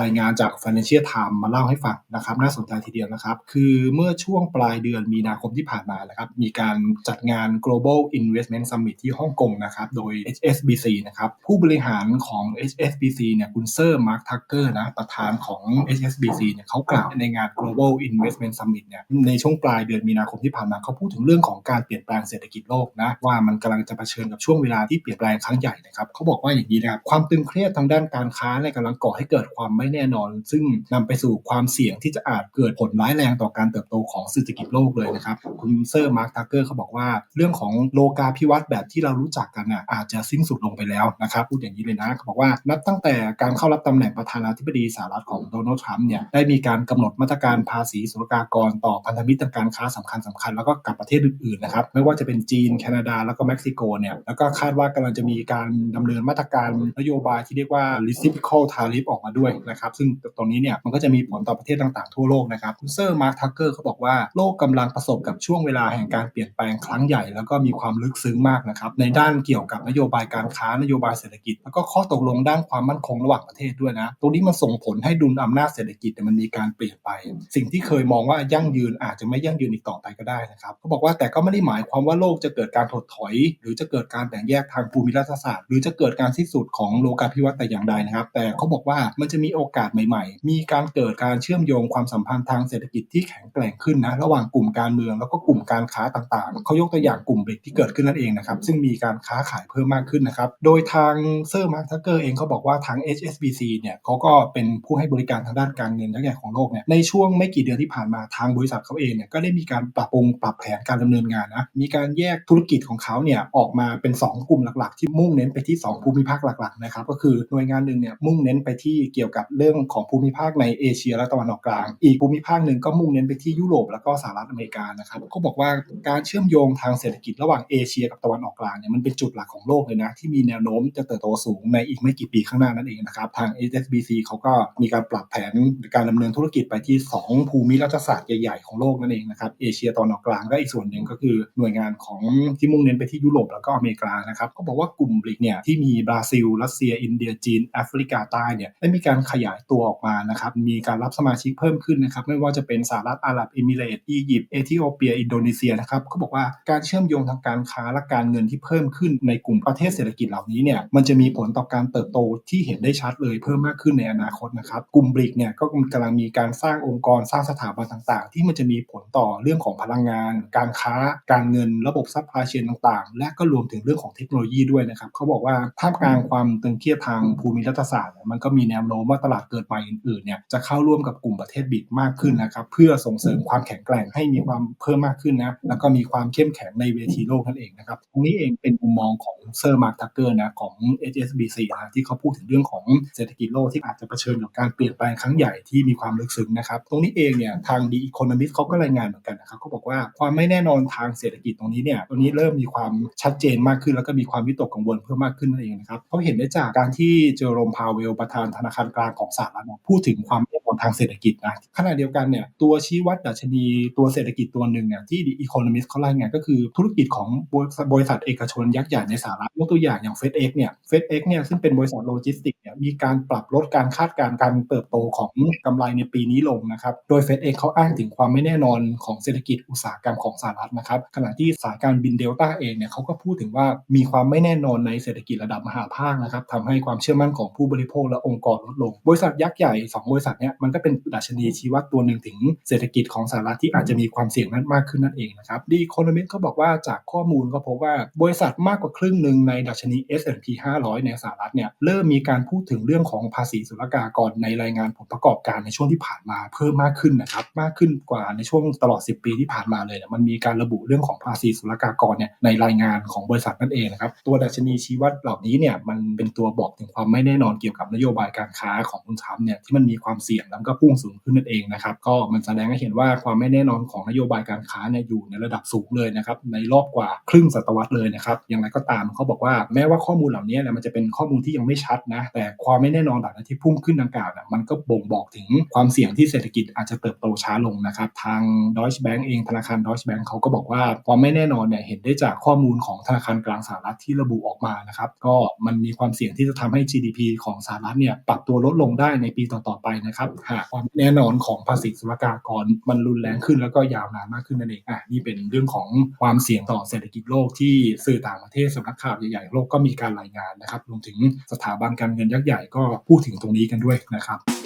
รายงานจาก Financial Times มาเล่าให้ฟังนะครับ น่าสนใจทีเดียวนะครับ คือเมื่อช่วงปลายเดือนมีนาคมที่ผ่านมานะครับ มีการจัดงาน Global Investment Summit ที่ฮ่องกงนะครับ โดย HSBC นะครับ ผู้บริหารของ HSBC เนี่ยคุณเซอร์มาร์คทักเกอร์นะประธานของ HSBC เนี่ยเขากล่าวในงาน Global Investment Summit เนี่ยในช่วงปลายเดือนมีนาคมที่ผ่านมาเขาพูดถึงเรื่องของการเปลี่ยนแปลงเศรษฐกิจโลกนะว่ามันกำลังจะเผชิญกับช่วงเวลาที่เปลี่ยนแปลงครั้งใหญ่นะครับเขาบอกว่าอย่างนี้นะครับความตึงเครียดทางด้านการค้าในกำลังก่อให้เกิดความไม่แน่นอน ซึ่งนำไปสู่ความเสี่ยงที่จะอาจเกิดผลร้ายแรงต่อการเติบโตของเศรษฐกิจโลกเลยนะครับ คุณเซอร์มาร์คทักเกอร์เขาบอกว่า เรื่องของโลกาภิวัตน์แบบที่เรารู้จักกันน่ะอาจจะสิ้นสุดลงไปแล้วนะครับพูดอย่างนี้เลยนะเขาบอกว่านับตั้งแต่การเข้ารับตำแหน่งประธานาธิบดีสหรัฐของโดนัลด์ทรัมป์เนี่ยได้มีการกำหนดมาตรการภาษีศุลกากรต่อพันธมิตรทางการค้าสำคัญสำคัญแล้วก็กับประเทศอื่นๆนะครับไม่ว่าจะเป็นจีนแคนาดาแล้วก็เม็กซิโกเนี่ยแล้วก็คาดว่ากำลังจะมีการดำเนินมาตรการนโยบายที่เรียกว่า reciprocal tariff ออกมาด้วยนะครับซึ่งตรงนี้เนี่ยมันก็จะมีผลต่อประเทศต่างๆ ทั่วโลกนะครับคุณเซอร์มาร์คทักเกอร์เขาบอกว่าโลกกำลังประสบกับช่วงเวลาแห่งการเปลี่ยนแปลงครั้งใหญ่ แล้วก็มีความลึกซึ้งมากนะครับในด้านเกี่ยวกับนโยบายการค้านโยบายเศรษฐกิจ แล้วก็ข้อตกลงด้านความมั่นคงระหว่างประเทศด้วยนะตรงนี้มันส่งผลให้ดุลอำนาจเศรษฐกิจมันมีการเปลี่ยนไป สิ่งที่เคยมองว่ายั่งยืนอาจจะไม่ยั่งยืนอีกต่อไปก็ได้นะครับเขาบอกว่าแต่ก็ไม่ได้หมายความว่าโลกจะเกิดการถดถอย หรือจะเกิดการแบ่งแยกทางภูมิรัฐศาสตร์ หรือจะเกิดการสิ้นสุดของโลกาภิวัตน์แต่อย่างใดนะครับ แต่เขาบอกว่ามันจะมีโอโอกาสใหม่ๆ มีการเกิดการเชื่อมโยงความสัมพันธ์ทางเศรษฐกิจที่แข็งแกร่งขึ้นนะระหว่างกลุ่มการเมืองแล้วก็กลุ่มการค้าต่างๆ เขายกตัวอย่างกลุ่มเบรกที่เกิดขึ้นนั่นเองนะครับซึ่งมีการค้าขายเพิ่มมากขึ้นนะครับโดยทางเซอร์มาร์คทักเกอร์เองเขาบอกว่าทาง HSBC เนี่ยเขาก็เป็นผู้ให้บริการทางด้านการเงินยักษ์ใหญ่ของโลกเนี่ยในช่วงไม่กี่เดือนที่ผ่านมาทางบริษัทเขาเองเนี่ยก็ได้มีการปรับปรุงปรับแผนการดำเนินงานนะมีการแยกธุรกิจของเขาเนี่ยออกมาเป็น 2 กลุ่มหลักๆ ที่มุ่งเน้นไปที่ 2 ภูมิภาคหลักๆนะครับก็คือหน่วยงานหนึ่งเนี่ยมุ่งเน้นไปที่เกี่ยวกับเรื่องของภูมิภาคในเอเชียและตะวันออกกลาง อีกภูมิภาคหนึ่งก็มุ่งเน้นไปที่ยุโรปแล้วก็สหรัฐอเมริกานะครับก็บอกว่าการเชื่อมโยงทางเศรษฐกิจระหว่างเอเชียกับตะวันออกกลางเนี่ยมันเป็นจุดหลักของโลกเลยนะที่มีแนวโน้มจะเติบโตสูงในอีกไม่กี่ปีข้างหน้านั่นเองนะครับทาง HSBC เขาก็มีการปรับแผนการดำเนินธุรกิจไปที่ 2 ภูมิรัฐศาสตร์ใหญ่ๆของโลกนั่นเองนะครับเอเชียตะวันออกกลางก็อีกส่วนหนึ่งก็คือหน่วยงานของที่มุ่งเน้นไปที่ยุโรปแล้วก็อเมริกานะครับเขาบอกว่ากลุ่มบริกเนี่ยที่มีบราซิล รัสเซีย อินเดียจีนแอฟริกาใต้เนี่ยได้มีการขยยายตัวออกมานะครับมีการรับสมาชิกเพิ่มขึ้นนะครับไม่ว่าจะเป็นสหรัฐอาหรับเอมิเรตส์อียิปต์เอธิโอเปียอินโดนีเซียนะครับเขาบอกว่าการเชื่อมโยงทางการค้าและการเงินที่เพิ่มขึ้นในกลุ่มประเทศเศรษฐกิจเหล่านี้เนี่ยมันจะมีผลต่อการเติบโตที่เห็นได้ชัดเลยเพิ่มมากขึ้นในอนาคตนะครับกลุ่มบริกเนี่ยก็กำลังมีการสร้างองค์กรสร้างสถาบันต่างๆ ที่มันจะมีผลต่อเรื่องของพลังงาน การค้า การเงินระบบซัพพลายเชนต่างๆ และก็รวมถึงเรื่องของเทคโนโลยีด้วยนะครับเขาบอกว่าท่ามกลางความตึงเครียดทางภูมิรัฐศาสตร์มันก็มีแนวโน้มว่าตลาดเกิดใหม่อื่นๆเนี่ยจะเข้าร่วมกับกลุ่มประเทศบิดมากขึ้นนะครับเพื่อส่งเสริมความแข็งแกร่งให้มีความเพิ่มมากขึ้นนะแล้วก็มีความเข้มแข็งในเวทีโลกนั่นเองนะครับตรงนี้เองเป็นมุมมองของเซอร์มาร์คทักเกอร์นะของ HSBC นะที่เขาพูดถึงเรื่องของเศรษฐกิจโลกที่อาจจะเผชิญกับการเปลี่ยนแปลงครั้งใหญ่ที่มีความลึกซึ้งนะครับตรงนี้เองเนี่ยทาง The Economist เขาก็รายงานเหมือนกันนะครับเขาบอกว่าความไม่แน่นอนทางเศรษฐกิจตรงนี้เนี่ยตรงนี้เริ่มมีความชัดเจนมากขึ้น แล้วก็มีความวิตกกังวลเพิ่มมากขึ้นนั่นเองนะครับเขาเห็นได้จากการที่เจอโรมพาวเวลประธานธนาคารกลางของสหรัฐพูดถึงความไม่แน่ นอนทางเศรษฐกิจนะขณะเดียวกันเนี่ยตัวชี้วัดดัชนีตัวเศรษฐกิจตัวหนึ่งเนี่ยที่ The Economist เขารายงานก็คือธุรกิจของบริษัทเอกชนยักษ์ใหญ่ในสหรัฐยกตัวอย่างอย่าง FedEx เนี่ย FedEx เนี่ยซึ่งเป็นบริษัทโลจิสติกเนี่ยมีการปรับลดการคาดการณ์การเติบโตของกำไรในปีนี้ลงนะครับโดย FedEx เขาอ้างถึงความไม่แน่นอนของเศรษฐกิจอุตสาหกรรมของสหรัฐนะครับขณะที่สายการบินเดลต้าเองเนี่ยเขาก็พูดถึงว่ามีความไม่แน่นอนในเศรษฐกิจระดับมหาภาคนะครับทำให้ความเชื่อมั่นของผู้บริโภคและองค์กรลดลง บริษัทยักษ์ใหญ่ 2 บริษัทเนี่ยมันก็เป็นดัชนีชี้วัดตัวหนึ่งถึงเศรษฐกิจของสหรัฐที่อาจจะมีความเสี่ยงนั้นมากขึ้นนั่นเองนะครับดีโคโนมิสก็บอกว่าจากข้อมูลก็พบว่าบริษัทมากกว่าครึ่งหนึ่งในดัชนี S&P 500 ในสหรัฐเนี่ยเริ่มมีการพูดถึงเรื่องของภาษีศุลกากรในรายงานผลประกอบการในช่วงที่ผ่านมาเพิ่มมากขึ้นนะครับมากขึ้นกว่าในช่วงตลอด 10 ปีที่ผ่านมาเลยมันมีการระบุเรื่องของภาษีศุลกากรเนี่ยในรายงานของบริษัทนั่นเองนะครับตัวดัชนีชี้วัดเหล่านี้เนี่ยมันเป็นตัวบอกถึงความไม่แน่นอนเกี่ยวกับนโยบายการค้าของคุณทรัมป์เนี่ยที่มันมีความเสี่ยงแล้วก็พุ่งสูงขึ้นนั่นเองนะครับ ก็มันแสดงให้เห็นว่าความไม่แน่นอนของนโยบายการค้าเนี่ยอยู่ในระดับสูงเลยนะครับ ในรอบกว่าครึ่งศตวรรษเลยนะครับ อย่างไรก็ตามเขาบอกว่าแม้ว่าข้อมูลเหล่านี้เนี่ยมันจะเป็นข้อมูลที่ยังไม่ชัดนะ แต่ความไม่แน่นอนเหล่านั้นที่พุ่งขึ้นดังกล่าวเนี่ยมันก็บ่งบอกถึงความเสี่ยงที่เศรษฐกิจอาจจะเติบโตช้าลงนะครับ ทาง Deutsche Bank เองธนาคาร Deutsche Bank เขาก็บอกว่าความไม่แน่นอนเนี่ยเห็นได้จากข้อมูลของธนาคารกลางสหรัฐที่ระบุออกมานะครับ ก็มันมีความเสี่ยงที่จะทำให้ GDP ของสหรัฐเนี่ยปรับตัวลดลงได้ในปีต่อๆไปนะครับหาความแน่นอนของภาษีศุลกากรมันรุนแรงขึ้นแล้วก็ยาวนานมากขึ้นนั่นเองอะนี่เป็นเรื่องของความเสี่ยงต่อเศรษฐกิจโลกที่สื่อต่างประเทศสำนักข่าวใหญ่ๆโลกก็มีการรายงานนะครับรวมถึงสถาบันการเงินยักษ์ใหญ่ก็พูดถึงตรงนี้กันด้วยนะครับ